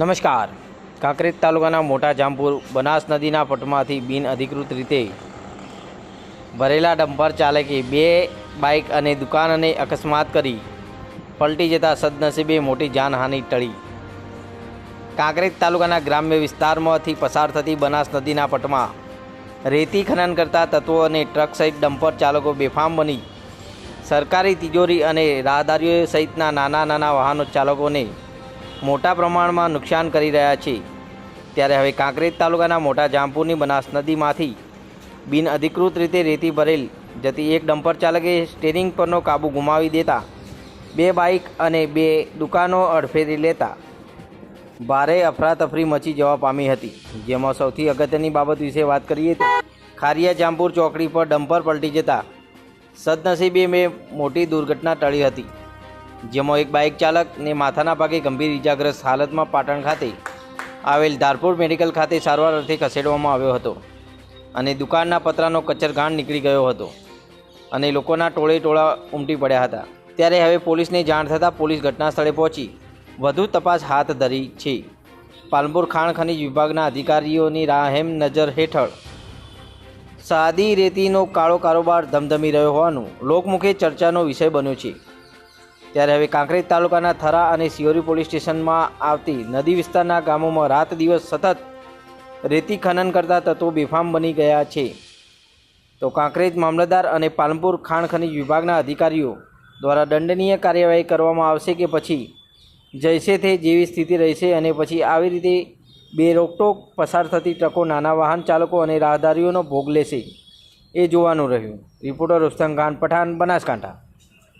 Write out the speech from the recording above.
નમસ્કાર. કાંકરેજ તાલુકાના મોટા જામપુર બનાસ નદીના પટમાંથી બિન અધિકૃત રીતે ભરેલા ડમ્પર ચાલકે બે બાઇક અને દુકાનને અકસ્માત કરી પલટી જતા સદનસીબે મોટી જાનહાનિ ટળી. કાંકરેજ તાલુકાના ગ્રામ્ય વિસ્તારમાંથી પસાર થતી બનાસ નદીના પટમાં રેતી ખનન કરતા તત્વો અને ટ્રક સહિત ડમ્પર ચાલકો બેફામ બની સરકારી તિજોરી અને રાહદારીઓ સહિતના નાના નાના વાહનો ચાલકોને મોટા પ્રમાણમાં નુકસાન કરી રહ્યા છે. ત્યારે હવે કાંકરેજ તાલુકાના મોટા જામપુરની બનાસ નદીમાંથી બિનઅધિકૃત રીતે રેતી ભરેલ જતી એક ડમ્પર ચાલકે સ્ટેરિંગ પરનો કાબુ ગુમાવી દેતા બે બાઇક અને બે દુકાનો અડફેરી લેતા ભારે અફરાતફરી મચી જવા પામી હતી. જેમાં સૌથી અગત્યની બાબત વિશે વાત કરીએ તો ખારિયા જામપુર ચોકડી પર ડમ્પર પલટી જતા સદનસીબે મેં મોટી દુર્ઘટના ટળી હતી. જેમાં એક બાઇક ચાલકને માથાના ભાગે ગંભીર ઇજાગ્રસ્ત હાલતમાં પાટણ ખાતે આવેલ ધારપુર મેડિકલ ખાતે સારવાર અર્થે ખસેડવામાં આવ્યો હતો અને દુકાનના પતરાનો કચરઘાણ નીકળી ગયો હતો અને લોકોના ટોળે ટોળા ઉમટી પડ્યા હતા. ત્યારે હવે પોલીસને જાણ થતાં પોલીસ ઘટના સ્થળે પહોંચી. વધુ તપાસ હાથ ધરી છે. પાલનપુર ખાણ ખનીજ વિભાગના અધિકારીઓની રાહેમ નજર હેઠળ સાદી રેતીનો કાળો કારોબાર ધમધમી રહ્યો હોવાનું લોકમુખે ચર્ચાનો વિષય બન્યો છે. ત્યારે હવે કાંકરેજ તાલુકાના થરા અને સિયોરી પોલીસ સ્ટેશનમાં આવતી નદી વિસ્તારના ગામોમાં રાત દિવસ સતત રેતી ખનન કરતા તત્વો બેફામ બની ગયા છે. તો કાંકરેજ મામલતદાર અને પાલનપુર ખાણ ખનિજ વિભાગના અધિકારીઓ દ્વારા દંડનીય કાર્યવાહી કરવામાં આવશે કે પછી? જૈસે તે જેવી સ્થિતિ રહેશે અને પછી આવી રીતે બે રોકટોક પસાર થતી ટ્રકો નાના વાહન ચાલકો અને રાહદારીઓનો ભોગ લેશે. એ જોવાનું રહ્યું. રિપોર્ટર રુસ્તમ ખાન, પઠાણ, બનાસકાંઠા.